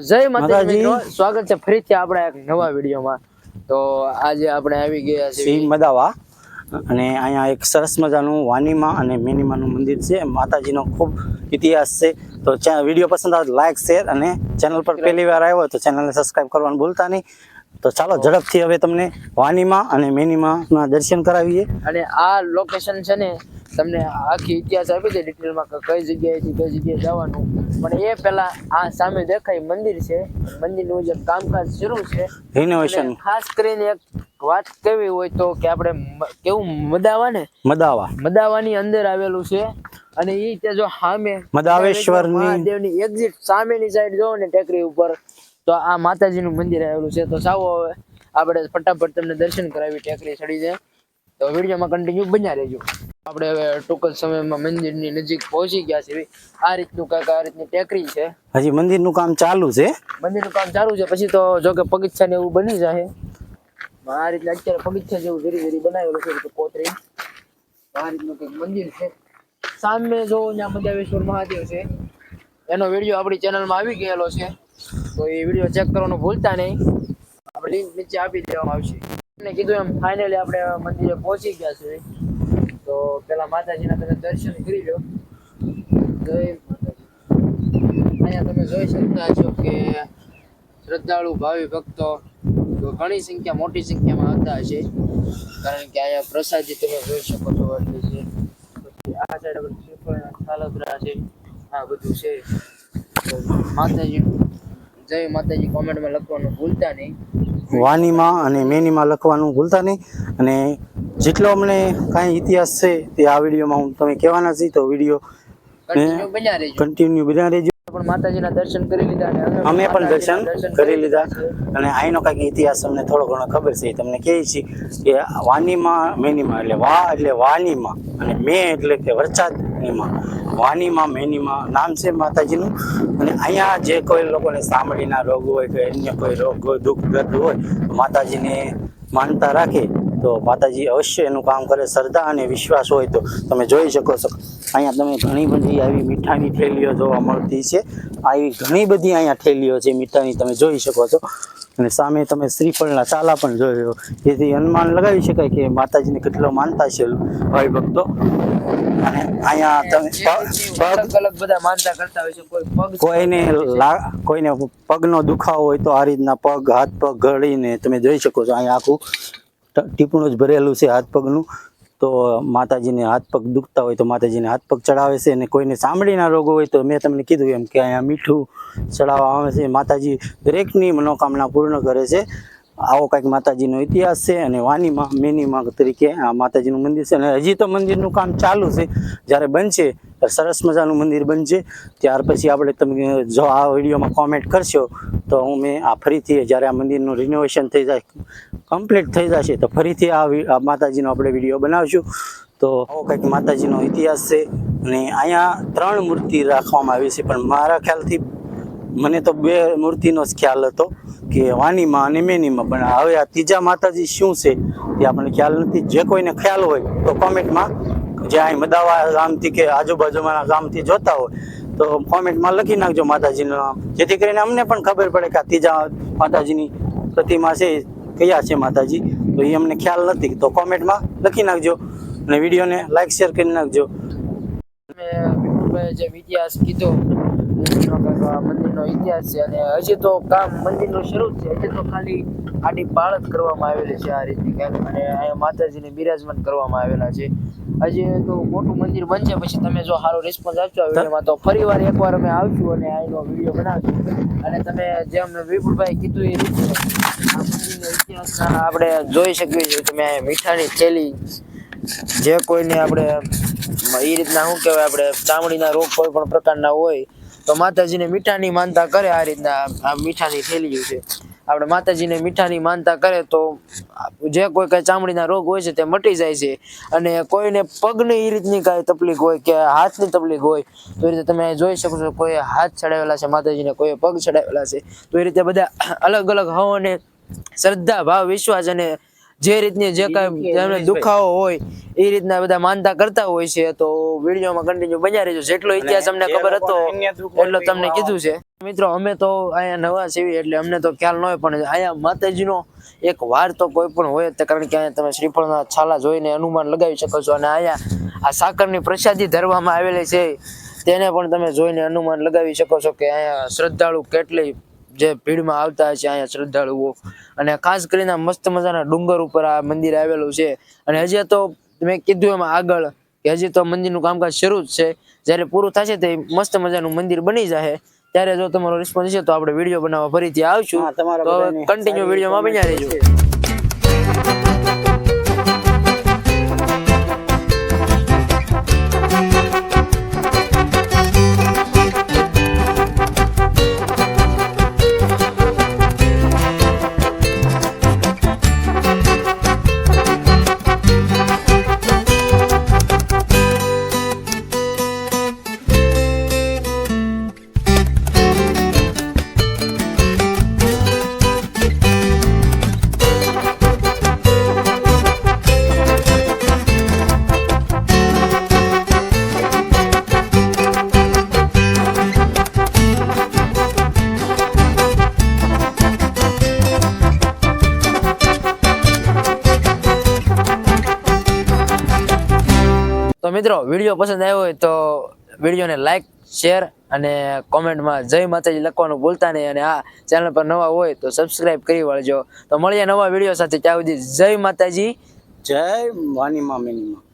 જય માતાજી. સ્વાગત છે ફરીથી આપણા એક નવા વિડીયોમાં. તો આજે આપણે આવી ગયા શ્રી છીએ મદાવા અને અહીંયા એક સરસ મજાનું વાનીમાં અને મેનીમાનું મંદિર છે. માતાજીનો ખૂબ ઇતિહાસ છે. તો વીડિયો પસંદ આવે લાઈક શેર અને ચેનલ પર પહેલી વાર આવ્યો તો ચેનલને સબસ્ક્રાઈબ કરવાનું ભૂલતા નહીં. તો ચાલો ઝડપથી હવે તમને વાનીમાં અને મેનીમાં દર્શન કરાવીએ. અને આ લોકેશન છે ને તમને આખી ઇતિહાસ આપી છે ડિટેલમાં કઈ જગ્યાએથી કઈ જગ્યાએ જવાનું. પણ એ પહેલા આ સામે દેખાય મંદિર છે. મંદિરનું જે કામકાજ શરૂ છે. રિનોવેશન ખાસ કરીને એક વાત કેવી હોય તો કે આપણે કેવું મદાવા ને? મદાવા. મદાવાની અંદર આવેલું છે. અને એ તે જો સામે મદાવેશ્વરની- મહાદેવની એક્ઝિટ સામેની સાઈડ જો ને ટેકરી ઉપર તો આ માતાજીનું મંદિર આવેલું છે. તો સાવો હવે. આપણે ફટાફટ તમને દર્શન કરાવી ટેકરી ચડી જાય. તો વિડીયોમાં કન્ટિન્યુ બન્યા રહેજો. આપણે હવે ટૂંક જ સમયમાં મંદિરની નજીક પહોંચી ગયા છે આ રીતનું કાંઈક આ રીતની ટેકરી છે. હજી મંદિરનું કામ ચાલુ છે. મંદિરનું કામ ચાલુ છે. પછી તો જો કે પગથિયા ને એવું બની જાય. આ રીતના અત્યારે પગથિયા જેવું ધીરે ધીરે બનાવેલું છે. કોતરી આ રીતનું કંઈક મંદિર છે. સામે જો ત્યાં મદાવેશ્વર મહાદેવ છે. એનો વીડિયો આપણી ચેનલમાં આવી ગયેલો છે. તો એ વીડિયો ચેક કરવાનું ભૂલતા નહીં. આપણે લિંક નીચે આપી દેવામાં આવશે. મેં કીધું એમ ફાઇનલી આપણે મંદિરે પહોંચી ગયા છીએ તો પેલા માતાજીના તમે દર્શન કરી લો. જય અહીંયા તમે જોઈ શકતા છો કે શ્રદ્ધાળુ, ભાવિ ભક્તો ઘણી સંખ્યા, મોટી સંખ્યામાં આવતા હશે. કારણ કે અહીંયા પ્રસાદી તમે જોઈ શકો છો એટલે છે. આ સાઈડ પર શ્રીફળ સાલગ્રા છે. આ બધું છે. તો માતાજી જય માતાજી કોમેન્ટમાં લખવાનું ભૂલતા નહીં. વાનીમાં અને મેનીમાં લખવાનું ભૂલતા નહીં. અને જેટલો અમને કાંઈ ઇતિહાસ છે તે આ વિડીયોમાં હું તમે કહેવાના છીએ તો વીડિયો કન્ટિન્યુ બન્યા રહેજો. કન્ટિન્યુ બના રહેજો. પણ માતાજીના દર્શન કરી લીધા અને અમે પણ દર્શન કરી લીધા. અને આઈનો કાંઈક ઇતિહાસ અમને થોડો ઘણો ખબર છે તમને કહે છે કે વાનીમાં મેનીમાં એટલે વા એટલે વાનીમાં અને મે એટલે કે વરસાદનીમાં વાનીમાં, મેનીમાં, નામ છે માતાજીનું. અને અહીંયા જે કોઈ લોકોને સાંભળીના રોગ હોય કે અન્ય કોઈ રોગ હોય, દુઃખ, દર્દ હોય, માતાજીને માનતા રાખે, તો માતાજી અવશ્ય એનું કામ કરે, શ્રદ્ધા અને વિશ્વાસ હોય તો તમે જોઈ શકો છો. અહીંયા તમે ઘણી બધી આવી મીઠાની થેલીઓ જોવા મળતી છે. આવી ઘણી બધી અહીંયા થેલીઓ છે, મીઠાની તમે જોઈ શકો છો. અને સામે તમે શ્રીફળના ચાલા પણ જોયો જેથી અનુમાન લગાવી શકાય કે માતાજીને કેટલો માનતા છે ભાઈ ભક્તો. અને અહીંયા તમે અલગ અલગ બધા માનતા કરતા હોય છે. કોઈ પગ કોઈને કોઈને પગનો દુખાવો હોય તો આ રીતના પગ હાથ પગ ઘડીને તમે જોઈ શકો છો અહીંયા આખું ટીપણું જ ભરેલું છે હાથ પગનું. તો માતાજીને હાથ પગ દુખતા હોય તો માતાજીને હાથ પગ ચડાવે છે અને કોઈને ચામડીના રોગો હોય તો મેં તમને કીધું એમ કે અહીંયા મીઠું ચડાવવામાં આવે છે. માતાજી દરેકની મનોકામના પૂર્ણ કરે છે. આવો કંઈક માતાજીનો ઇતિહાસ છે અને વાનીમાં, મેનીમાં તરીકે આ માતાજીનું મંદિર છે. અને હજી તો મંદિરનું કામ ચાલુ છે. જ્યારે બનશે, ત્યારે સરસ મજાનું મંદિર બનશે. ત્યાર પછી આપણે તમે જો આ વિડીયોમાં કોમેન્ટ કરશો, તો હું મેં આ ફરીથી જ્યારે આ મંદિરનું રિનોવેશન થઈ જાય કમ્પ્લીટ થઈ જશે, તો ફરીથી આ માતાજીનો આપણે વીડિયો બનાવશું. તો આવો કંઈક માતાજીનો ઇતિહાસ છે. અને અહીંયા ત્રણ મૂર્તિ રાખવામાં આવી છે. પણ મારા ખ્યાલથી મને તો બે મૂર્તિનો જ ખ્યાલ હતો. કે વાનીમાં અને મેનીમાં, પણ હવે આ ત્રીજા માતાજી શું છે તે આપણને ખ્યાલ નથી. જે કોઈને ખ્યાલ હોય તો કોમેન્ટમાં જે અહીં મદાવા ગામથી કે આજુબાજુમાં ગામથી જોતા હોય, તો કોમેન્ટમાં લખી નાખજો માતાજીનું નામ. જેથી કરીને અમને પણ ખબર પડે કે આ ત્રીજા માતાજીની પ્રતિમા છે, કયા છે માતાજી. તો એ અમને ખ્યાલ નથી. તો કોમેન્ટમાં લખી નાખજો અને વિડીયોને લાઈક, શેર કરી નાખજો. જે ઇતિહાસ કીધો મંદિરનો ઇતિહાસ છે અને હજી તો કામ મંદિરનું શરૂ છે. હજી તો ખાલી આડી પાળ કરવામાં આવેલી છે આ રીતની કાંઈક અને અહીંયા માતાજીને બિરાજમાન કરવામાં આવેલા છે. હજી તો મોટું મંદિર બનશે પછી તમે જો સારો રિસ્પોન્સ આપશો આ વિડીયોમાં તો ફરી વાર એકવાર અમે આવશું અને આનો વીડિયો બનાવશું. અને તમે જેમ વિપુલભાઈ કીધું એ રીતે આ મંદિરનો ઇતિહાસ આપણે જોઈ શકીએ છીએ. તમે મીઠાની થેલી જે કોઈને આપણે એ રીતના શું કહેવાય, આપણે ચામડીના રોગ કોઈ પણ પ્રકારના હોય તો માતાજીને મીઠાની માનતા કરે આ રીતના, આ મીઠાની થેલીઓ છે. આપણે માતાજીને મીઠાની માનતા કરે તો જે કોઈ કાંઈ ચામડીના રોગ હોય છે તે મટી જાય છે. અને કોઈને પગની એ રીતની કાંઈ તકલીફ હોય કે હાથની તકલીફ હોય, તો એ રીતે તમે જોઈ શકો છો કોઈ હાથ ચડાવેલા છે, માતાજીને કોઈ પગ ચડાવેલા છે, તો એ રીતે બધા અલગ અલગ હવાને શ્રદ્ધા, ભાવ, વિશ્વાસ અને જે રીતની જે કાંઈ એમને દુખાવો હોય એ રીતના બધા માનતા કરતા હોય છે તો વિડીયોમાં કન્ટિન્યુ બન્યા રહેજો. જેટલો ઇતિહાસ અમને ખબર હતો એટલો તમને કીધું છે. મિત્રો અમે તો અહીંયા નવા છીએ એટલે અમને તો ખ્યાલ ન હોય પણ અહીંયા માતાજીનો એક વાર તો કોઈ પણ હોય તે કારણ કે અહીંયા તમે શ્રીફળના છાલા જોઈને અનુમાન લગાવી શકો છો અને અહીંયા આ સાકરની પ્રસાદી ધરવામાં આવેલી છે તેને પણ તમે જોઈને અનુમાન લગાવી શકો છો કે અહીંયા શ્રદ્ધાળુ કેટલી જે ભીડમાં આવતા છે અહીંયા શ્રદ્ધાળુઓ. અને ખાસ કરીને મસ્ત મજાના ડુંગર ઉપર આ મંદિર આવેલું છે. અને હજી તો મેં કીધું એમાં આગળ કે હજી તો મંદિરનું કામકાજ શરૂ જ છે. જ્યારે પૂરું થશે તે મસ્ત મજાનું મંદિર બની જશે ત્યારે જો તમારો રિસ્પોન્સ છે તો આપણે વીડિયો બનાવવા ફરીથી આવશું. તો કન્ટિન્યુ વિડીયોમાં બન્યા રહેજો તો મિત્રો, વીડિયો પસંદ આવ્યો હોય તો વિડીયોને લાઈક શેર અને કોમેન્ટમાં જય માતાજી લખવાનું ભૂલતા નહીં અને આ ચેનલ પર નવા હોય તો સબસ્ક્રાઇબ કરી વાળજો. તો મળીએ નવા વીડિયો સાથે. ત્યાં સુધી જય માતાજી. જય માની માં મેની માં.